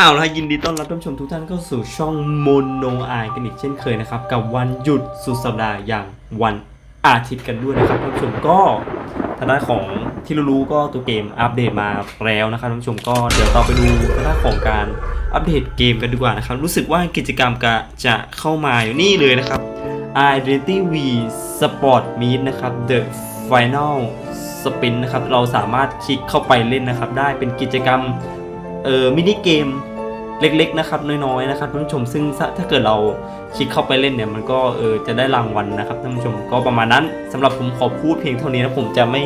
อ้าวแล้วยินดีต้อนรับท่านผู้ชมทุกท่านเข้าสู่ช่องโมโนอายกันอีกเช่นเคยนะครับ กับวันหยุดสุดสัปดาห์อย่างวันอาทิตย์กันด้วยนะครับท่านผู้ชมก็ทางด้านของที่รู้ๆก็ตัวเกมอัปเดตมาแล้วนะครับท่านผู้ชมก็เดี๋ยวเราไปดูทางด้านของการอัปเดตเกมกันดีกว่านะครับ รู้สึกว่ากิจกรรมกะจะเข้ามาอยู่นี่เลยนะครับ Identity V Sport Meet นะครับ The Final Spin นะครับเราสามารถคลิกเข้าไปเล่นนะครับ ได้เป็นกิจกรรม เออมินิเกมเล็กๆนะครับน้อยๆนะครับท่านผู้ชมซึ่งถ้าเกิดเราคลิกเข้าไปเล่นเนี่ยมันก็เออจะได้รางวัลนะครับท่านผู้ชมก็ประมาณนั้นสำหรับผมขอพูดเพียงเท่านี้นะผมจะไม่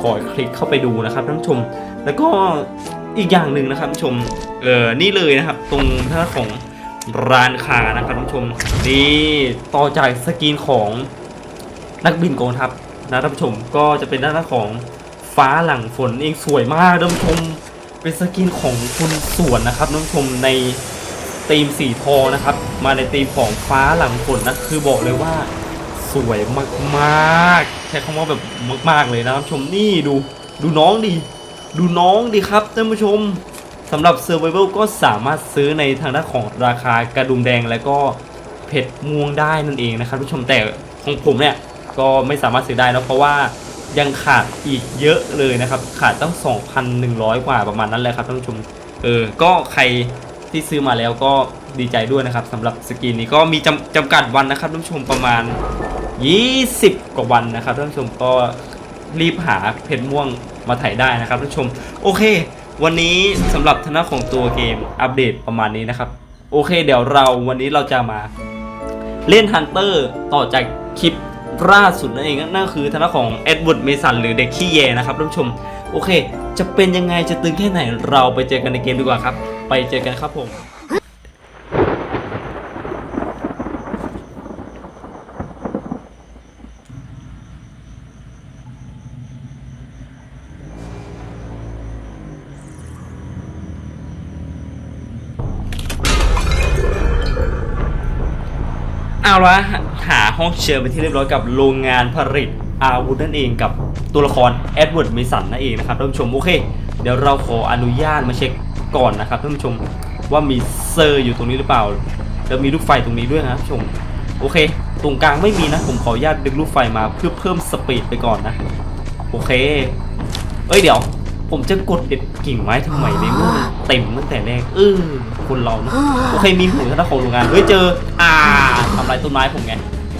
ขอคลิกเข้าไปดูนะครับท่านผู้ชม แล้วก็อีกอย่างหนึ่งนะครับท่านผู้ชมเออนี่เลยนะครับ ตรงท่าของร้านค้านะครับท่านผู้ชมนี่ต่อจากสกรีนของนักบินกองทัพนะท่านผู้ชมก็จะเป็นด้านของฟ้าหลังฝนเองสวยมากท่านผู้ชม เป็นสกินของคุณส่วนนะครับท่นผู้ชมในธีมสีทองนะครับ มาในธีมของฟ้าหลังฝนนะคือบอกเลยว่าสวยมากๆ ใช้คำว่าแบบมากๆเลยนะท่านผู้ชมนี่ดูดูน้องดิดูน้องดิครับท่านผู้ชมสำหรับ Survival ก็สามารถซื้อในทางด้านของราคากระดุมแดงและก็เผ็ดม่วงได้นั่นเองนะครับท่านผู้ชมแต่ของผมเนี่ยก็ไม่สามารถซื้อได้นะเพราะว่า ยังขาดอีกเยอะเลยนะครับ ขาดตั้ง 2,100 กว่าประมาณนั้นเลยครับท่านผู้ชม เออ ก็ใครที่ซื้อมาแล้วก็ดีใจด้วยนะครับสำหรับสกินนี้ก็มีจำจำกัดวันนะครับท่านผู้ชมประมาณ 20 กว่าวันนะครับท่านผู้ชมก็รีบหาเพชรม่วงมาถ่ายได้นะครับท่านผู้ชม โอเค วันนี้สำหรับทางด้าของตัวเกมอัปเดตประมาณนี้นะครับ โอเค เดี๋ยวเราวันนี้เราจะมาเล่นฮันเตอร์ต่อจากคลิป ล่าสุดนั่นเองนั่นคือทางด้าของเอ็ดเวิร์ดเมสันหรือเด็กขี้แยนะครับท่านผู้ชม โอเค จะเป็นยังไงจะตึงแค่ไหนเราไปเจอกันในเกมดีกว่าครับ ไปเจอกันครับผม เอาละหาห้องเชิญไปที่เรียบร้อยกับโรงงานผลิตอาวุธนั่นเองกับตัวละครแอดเวิร์ดเมสันนั่นเองนะครับท่านผู้ชมโอเค เดี๋ยวเราขออนุญาตมาเช็คก่อนนะครับท่านผู้ชมว่ามีเซอร์อยู่ตรงนี้หรือเปล่าแล้วมีลูกไฟตรงนี้ด้วยนะท่านผู้ชมโอเค ตรงกลางไม่มีนะผมขออนุญาตดึงลูกไฟมาเพื่อเพิ่มสปีดไปก่อนนะ โอเค เอ้ยเดี๋ยว ผมจะกดเด็ดกิ่งไม้ทำไมในเมื่อมันเต็มตั้งแต่แรกเออคนเรานะโอเคมีหูทางด้านของโรงงานเฮ้ยเจอ อ่าทำลายต้นไม้ผมไง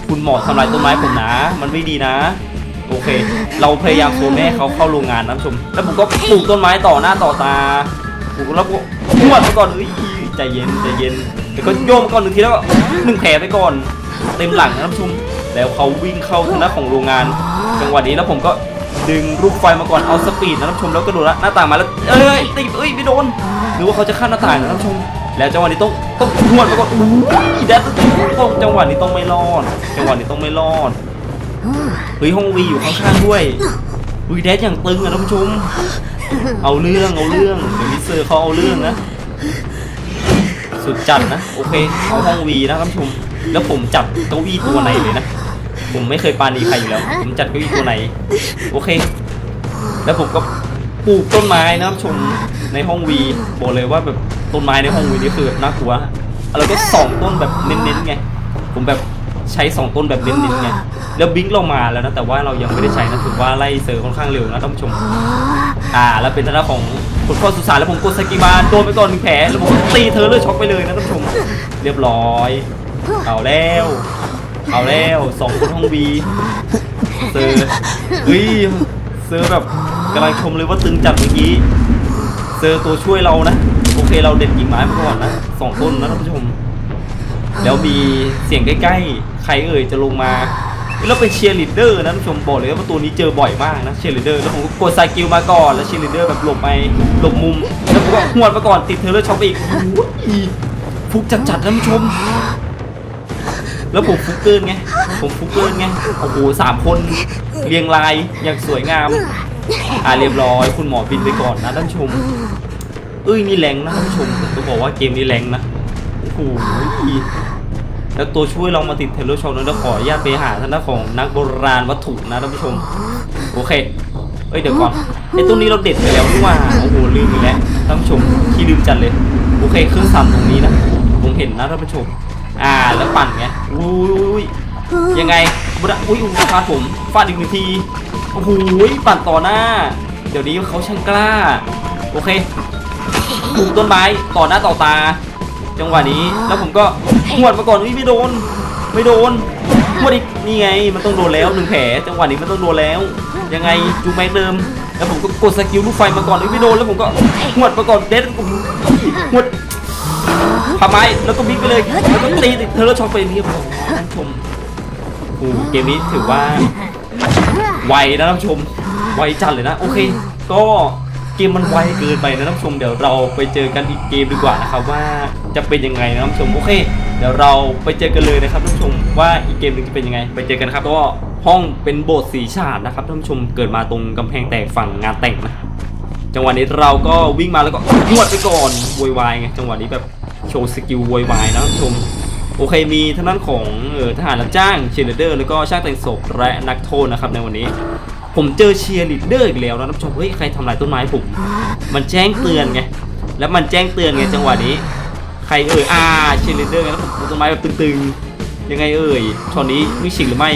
คุณหมอทำลายต้นไม้ผมนะ มันไม่ดีนะ โอเค เราพยายามโซนแม่ให้เขาเข้าโรงงานนะท่านผู้ชม แล้วผมก็ปลูกต้นไม้ต่อหน้าต่อตาปลูกแล้วก็นวดไปก่อนเอ้ยใจเย็นใจเย็นเดี๋ยวก็โยมก่อนหนึ่งทีแล้วก็หนึ่งแผลไปก่อน เต็มหลังนะท่านผู้ชมแล้วเขาวิ่งเข้าทางด้านของโรงงาน จังหวะนี้แล้วผมก็ ดึงลูกไฟมาก่อนเอาสปีดนะท่านผู้ชมแล้วกระโดดละหน้าต่างมาแล้วเอ้ยติดเอ้ยไม่โดนหรือว่าเขาจะข้ามหน้าต่างนะท่านผู้ชมแล้วจังหวะนี้ต้องต้องหวดไปก่อนอู้ยแดดต้องจังหวะนี้ต้องไม่รอด จังหวะนี้ต้องไม่รอดเฮ้ยห้องวีอยู่ข้างๆด้วยอุ้ยแดดอย่างตึงอะท่านผู้ชม เอาเรื่องเอาเรื่องเดี๋ยวมิสเซอร์เขาเอาเรื่องนะสุดจัดนะโอเคเอาห้องวีนะท่านผู้ชม แล้วผมจับเก้าอี้ตัวไหนเลยนะ ผมไม่เคยปาณีใครอยู่แล้ว ผมจัดเก้าอี้ตัวไหน โอเค แล้วผมก็ปลูกต้นไม้นะครับชมในห้องวีบอกเลยว่าแบบต้นไม้ในห้องวีนี่คือแบบน่ากลัวแล้วก็สองต้นแบบเน้นๆไง ผมแบบใช้สองต้นแบบเน้นๆไง แล้วบิงค์เรามาแล้วนะแต่ว่าเรายังไม่ได้ใช้นะถือว่าไล่เซอร์ค่อนข้างเร็วนะท่านผู้ชม อ่า แล้วเป็นทางด้าของคุณพ่อสุสานแล้วผมกดสกิบาโดนไปก่อนหนึ่งแผลแล้วผมตีเธอเลยช็อกไปเลยนะท่านผู้ชม เรียบร้อย เอาแล้ว เอาแล้วสองคนห้องวีเซอร์เฮ้ยเซอร์แบบกำลังชมเลยว่าตึงจัดเมื่อกี้เซอร์ตัวช่วยเรานะ โอเคเราเด็ดกิ่งไม้ไปก่อนนะสองต้นนะท่านผู้ชม แล้วมีเสียงใกล้ๆ ใครเอ่ยจะลงมาแล้วเป็นเชียร์ลีดเดอร์นะท่านผู้ชมบอกเลยว่าตัวนี้เจอบ่อยมากนะเชียร์ลีดเดอร์แล้วผมก็กดสกิลมาก่อนแล้วเชียร์ลีดเดอร์แบบหลบไปหลบมุม แล้วผมก็หวดมาก่อนติดเทอเลอร์ช็อปอีกโอ้ยฟุกจัดๆท่านผู้ชม แล้วผมฟุกเกินไง ผมฟุกเกินไง โอ้โหสามคนเรียงรายอย่างสวยงาม อ่าเรียบร้อย คุณหมอบินไปก่อนนะท่านชม เอ้ยนี่แรงนะท่านชม ผมต้องบอกว่าเกมนี้แรงนะ โอ้โหแล้วตัวช่วยเรามาติดเทเลชอนั้นแล้วขออนุญาตไปหาท่านด้านของนักโบราณวัตถุนะท่านผู้ชม โอเค เอ้ยเดี๋ยวก่อนไอ้ตัวนี้เราเด็ดไปแล้วนี่ว่า โอ้โหลืมอีกแล้วท่านผู้ชมที่ลืมจัดเลย โอเคเครื่องสั่นตรงนี้นะ ผมเห็นนะท่านผู้ชม อ่าแล้วปั่นไงอุ้ยยังไงบุระอุ้ยอุ้ยฟาดผมฟาดอีกหนึ่งทีโอ้โหปั่นต่อหน้า เดี๋ยวนี้เขาช่างกล้า โอเคปลูกต้นไม้ต่อหน้าต่อตา จังหวะนี้แล้วผมก็หวดมาก่อนอุ้ยไม่โดน ไม่โดนหวดอีกนี่ไงมันต้องโดนแล้วหนึ่งแผลจังหวะนี้มันต้องโดนแล้ว ยังไงจูแม็กเดิมแล้วผมก็กดสกิลลูกไฟมาก่อนอุ้ยไม่โดนแล้วผมก็หวดมาก่อนเด็ดหวด ทำไมแล้วก็บิ๊กไปเลยแล้วก็ตีเธอแล้วช็อตไปเรียบร้อยท่านชมโอ้หเกมนี้ถือว่าไวนะท่านชมไวจัดเลยนะโอเค ก็เกมมันไวเกินไปนะท่านชมเดี๋ยวเราไปเจอกันอีกเกมดีกว่านะครับว่าจะเป็นยังไงนะท่านชมโอเค เดี๋ยวเราไปเจอกันเลยนะครับท่านชมว่าอีกเกมหนึงจะเป็นยังไง ไปเจอกันครับก็ห้องเป็นโบสถ์สีฉาดนะครับท่านชมเกิดมาตรงกำแพงแตกฝั่งงานแต่งนะจังหวะนี้เราก็วิ่งมาแล้วก็หวดไปก่อนโวยวายไงจังหวะนี้แบบ โชว์สกิลโวยวายนะท่านผู้ชมโอเคมีท่างด้นของออทหารรับจ้างเชียร์ลีดเดอร์แล้วก็ช่างแต่งศพและนักโทษนะครับในวันนี้ ผมเจอเชียร์ลีดเดอร์อีกแล้วนะท่านผู้ชมเฮ้ยใครทำลายต้นไม้ผมมันแจ้งเตือนไงแล้วมันแจ้งเตือนไงจังหวะนี้ ใครเอ่ยอ่าเชียร์ลีดเดอร์ไงแล้วผมปูต้นไม้แบบตึงๆ ยังไงเอ่ยช็อตนี้มีฉิงหรือไม่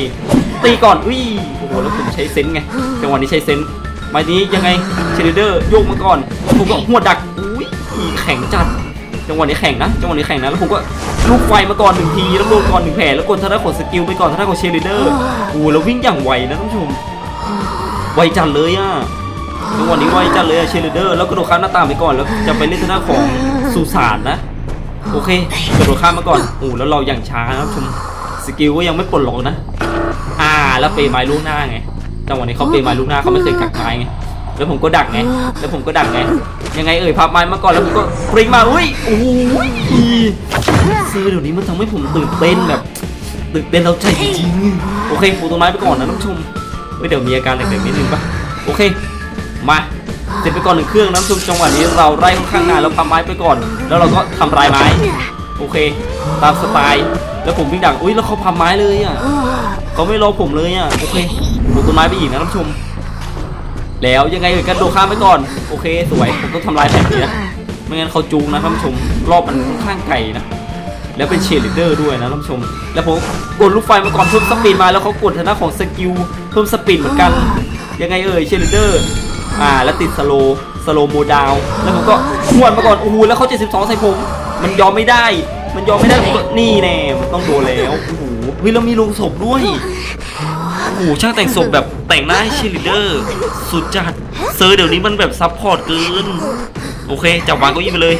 ตีก่อนอุ้ยโอ้โหแล้วผมใช้เซนส์ไงจังหวะนี้ใช้เซนส์ไม้นี้ยังไงเชลิเดอร์โยกมาก่อนผมก็หัวดักอุ้ยแข็งจัด จังหวะนี้แข่งนะจังหวะนี้แข่งนะแล้วผมก็ลูกไฟมาก่อนหนึ่งทีแล้วโดนก่อนหนึ่งแผลแล้วกดท่าด้าของสกิลไปก่อนท่าด้าของเชลิเดอร์โอ้แล้ววิ่งอย่างไวนะท่านผู้ชมไวจัดเลยอะจังหวะนี้ไวจัดเลยอะเชลิเดอร์แล้วกระโดดข้ามหน้าต่างไปก่อนแล้วจะไปเล่นท่าด้ของสุสานนะโอเคกระโดดข้ามมาก่อนโอ้แล้วเราอย่างช้านะท่านผู้ชมสกิลก็ยังไม่ปลดล็อกนะ อ่าแล้วเปย์ไม้ลูกหน้าไงจังหวะนี้เขาเปย์ไม้ลูกหน้าเขาไม่เคยกักไม้ไง แล้วผมก็ดักไง แล้วผมก็ดักไง ยังไงเอ่ยพับไม้มาก่อนแล้วผมก็ปริงมา อุ้ย โอ้ยซื้อเดี๋ยวนี้มันทำให้ผมตื่นเต้นแบบตื่นเต้นแล้วใจจริงๆโอเคปลูกต้นไม้ไปก่อนนะท่านผู้ชมเฮ้ยเดี๋ยวมีอาการเด็กๆนิดนึงปะโอเค มาเสร็จไปก่อนหนึ่งเครื่องนะท่านผู้ชมจังหวะนี้เราไล่ค่อนข้างนานแล้วพับไม้ไปก่อน แล้วเราก็ทำลายไม้ โอเค ตามสไตล์ แล้วผมวิ่งดักอุ้ยแล้วเขาพับไม้เลยอะเขาไม่รอผมเลยอะ โอเคปลูกต้นไม้ไปอีกนะท่านผู้ชม แล้วยังไงเอ่ยกระโดดข้ามไปก่อน โอเค สวยผมต้องทำลายแผ่นนี้นะไม่งั้นเขาจูงนะท่านผู้ชมรอบมันค่อนข้างไกลนะแล้วเป็นเชลีดเดอร์ด้วยนะท่านผู้ชม แล้วผมกดลูกไฟมาก่อนเพิ่มสปีดมาแล้วเขากดทางด้านของสกิลเพิ่มสปีดเหมือนกัน ยังไงเอ่ยเชลีดเดอร์อ่าแล้วติดสโลสโลโมดาวแล้วผมก็หวนมาก่อนโอ้โหแล้วเขา72ใส่ผม มันยอมไม่ได้ มันยอมไม่ได้ผมก็นี่แน่มันต้องโดนแล้วโอ้โหเฮ้ยแล้วมีลงศพด้วย โอ้โหช่างแต่งศพแบบแต่งหน้าให้เชียร์ลีดเดอร์ สุดจัดเซอร์เดี๋ยวนี้มันแบบซับพอร์ตเกิน โอเค จับวางเก้าอี้ไปเลย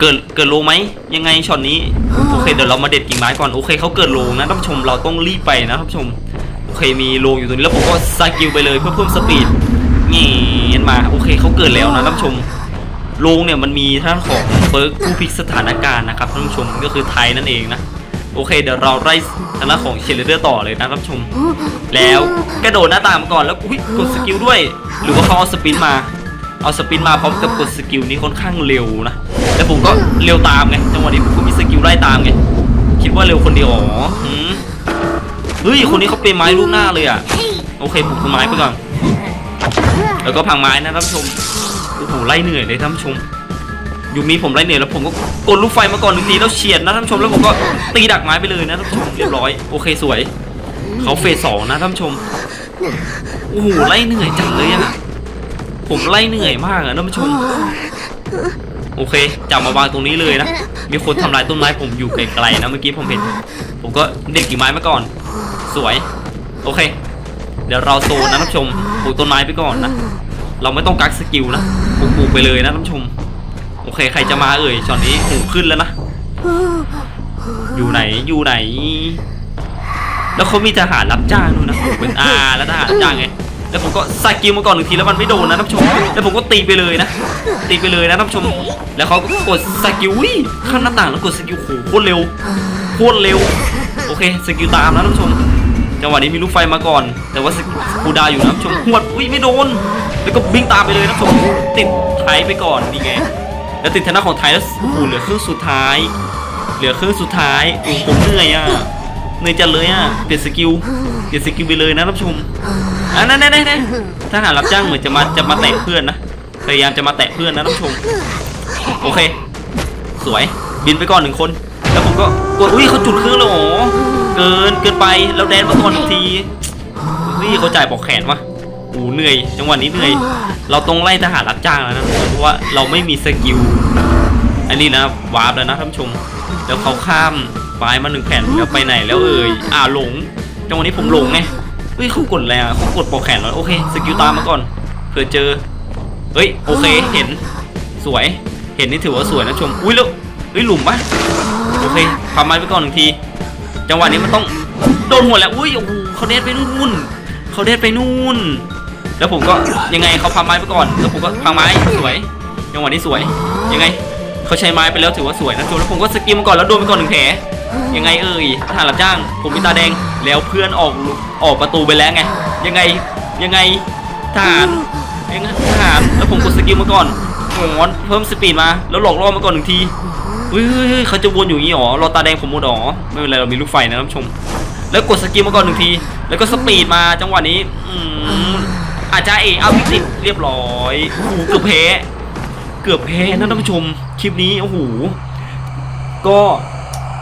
เกิดเกิดโลไหมยังไงช็อตนี้ โอเคเดี๋ยวเรามาเด็ดกิ่งไม้ก่อน โอเคเขาเกิดโลนะท่านผู้ชมเราต้องรีบไปนะท่านผู้ชม โอเคมีโลอยู่ตรงนี้แล้วผมก็สกิลไปเลยเพื่อเพิ่มสปีดเงี้ยมาโอเคเขาเกิดแล้วนะท่านผู้ชมโลงเนี่ยมันมีท่านของเปิร์กผู้พิกสถานการณ์นะครับท่านผู้ชมก็คือไทยนั่นเองนะ โอเคเดี๋ยวเราไล่ทางด้านของเชลเดอร์ต่อเลยนะท่านชม แล้วกระโดดหน้าต่างมาก่อนแล้วอุ๊ยกดสกิลด้วย หรือว่าเขาเอาสปินมา เอาสปินมาพร้อมกับกดสกิลนี้ค่อนข้างเร็วนะแล้วผมก็เร็วตามไงจังหวะนี้ผมก็มีสกิลไล่ตามไงคิดว่าเร็วคนเดียวอ๋อหืมเฮ้ยคนนี้เขาเป็นไม้ลูกหน้าเลยอะโอเคปลูกต้นไม้ไปก่อนแล้วก็พังไม้นะท่านผู้ชมโอ้โหไล่เหนื่อยเลยท่านผู้ชม ยู่มีผมไล่เหนื่อยแล้วผมก็กดลูกไฟมาก่อนหนึ่งทีแล้วเฉียดนะท่านผู้ชมแล้วผมก็ตีดักไม้ไปเลยนะท่านผู้ชมเรียบร้อยโอเคสวยเขาเฟสสองนะท่านผู้ชมโอ้โหไล่เหนื่อยจังเลยอะผมไล่เหนื่อยมากอะท่านผู้ชมโอเคจับมาวางตรงนี้เลยนะมีคนทำลายต้นไม้ผมอยู่ไกลๆนะเมื่อกี้ผมเห็น ผมก็เด็ดกิ่งไม้มาก่อน สวย โอเค เดี๋ยวเราโซนนะท่านผู้ชมปลูกต้นไม้ไปก่อนนะเราไม่ต้องกักสกิลนะปลูกปลูกไปเลยนะท่านผู้ชม โอเคใครจะมาเอ่ยช็อตนี้หูขึ้นแล้วนะอยู่ไหนอยู่ไหน แล้วเขามีทหารรับจ้างด้วยนะเป็นอาแล้วทหารรับจ้างไงแล้วผมก็สกิลมาก่อนหนึ่งทีแล้วมันไม่โดนนะท่านผู้ชม แล้วผมก็ตีไปเลยนะ ตีไปเลยนะท่านผู้ชม แล้วเขาก็กดสกิลวิข้างหน้าต่างแล้วกดสกิลโหโคตรเร็วโคตรเร็ว โอเคสกิลตามนะท่านผู้ชม จังหวะนี้มีลูกไฟมาก่อน แต่ว่าสกิลคูดาอยู่นะท่านผู้ชมหวดอุ้ยไม่โดน แล้วก็วิ่งตามไปเลยนะท่านผู้ชมติดไทยไปก่อนนี่ไง แล้วติดธนาของไทยแล้วโอ้โหเหลือครึ่งสุดท้าย เหลือครึ่งสุดท้ายโอ้โหผมเหนื่อยอะเหนื่อยจัดเลยอะเปลี่ยนสกิลเปลี่ยนสกิลไปเลยนะท่านผู้ชมอะนั่นนั่นนั่นทหารรับจ้างเหมือนจะมาจะมาเตะเพื่อนนะพยายามจะมาแตะเพื่อนนะท่านผู้ชมโอเค สวยบินไปก่อนหนึ่งคน แล้วผมก็กดอุ้ยเขาจุดเครื่องแล้วเหรอเกินเกินไปแล้วแดนมาก่อนอีกทีอุ้ยเขาจ่ายปอกแขนวะ โอ้เหนื่อย จังหวะนี้เหนื่อย เราต้องไล่ทหารรับจ้างแล้วนะเพราะว่าเราไม่มีสกิลอันนี้นะวาร์ปแล้วนะท่านผู้ชม แล้วเขาข้ามปลายมาหนึ่งแผ่นแล้วไปไหนแล้วเอ่ยอ่าหลงจังหวะนี้ผมหลงไงเฮ้ยเขากดอะไรอะเขากดปอกแขนแล้วโอเคสกิลตามมาก่อนเผื่อเจอเฮ้ยโอเคเห็นสวยเห็นนี่ถือว่าสวยนะชมอุ้ยแล้วเฮ้ยหลุมปะโอเคพาไม้ไปก่อนหนึ่งที จังหวะนี้มันต้องโดนหัวแล้วอุ้ยโอ้โหเขาเด็ดไปนู่น เขาเด็ดไปนู่น แล้วผมก็ยังไงเขาพาไม้ไปก่อน แล้วผมก็พาไม้สวยจังหวะนี้สวย ยังไงเขาใช้ไม้ไปแล้วถือว่าสวยนะชมแล้วผมก็สกิลมาก่อนแล้วโดนไปก่อนหนึ่งแผลยังไงเอ่ยทหารรับจ้าง ผมมีตาแดงแล้วเพื่อนออกออกประตูไปแล้วไง ยังไงยังไงทหารเองทหารแล้วผมกดสกิลมาก่อนโหนเพิ่มสปีดมาแล้วหลอกล่อมาก่อนหนึ่งทีเฮ้ยเฮ้ยเฮ้ยเขาจะวนอยู่อย่างนี้หรอรอตาแดงผมหมดหรอไม่เป็นไรเรามีลูกไฟนะท่านผู้ชม แล้วกดสกิลมาก่อนหนึ่งที แล้วก็สปีดมาจังหวะนี้ อืมอาจจะเอเอาพิกติเรียบร้อยโอ้โหเกือบแพ้เกือบแพ้นะท่านผู้ชม คลิปนี้โอ้โหก็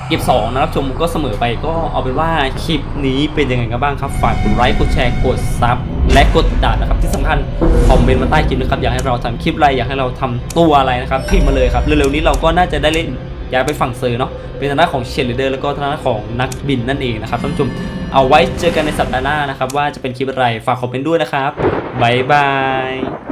เก็บสองนะครับชมก็เสมอไปก็เอาเป็นว่าคลิปนี้เป็นยังไงกันบ้างครับฝากกดไลค์กดแชร์กดซับและกดติดตามนะครับที่สำคัญคอมเมนต์มาใต้คลิปนะครับอยากให้เราทำคลิปอะไรอยากให้เราทำตัวอะไรนะครับพิมพ์มาเลยครับเร็วๆนี้เราก็น่าจะได้เล่น ย้ายไปฝั่งเซอร์เนาะเป็นทางด้านของเชลเดอร์แล้วก็ทางด้านของนักบินนั่นเองนะครับท่านผู้ชมเอาไว้เจอกันในสัปดาห์หน้านะครับว่าจะเป็นคลิปอะไรฝากคอมเมนต์ด้วยนะครับบ๊ายบาย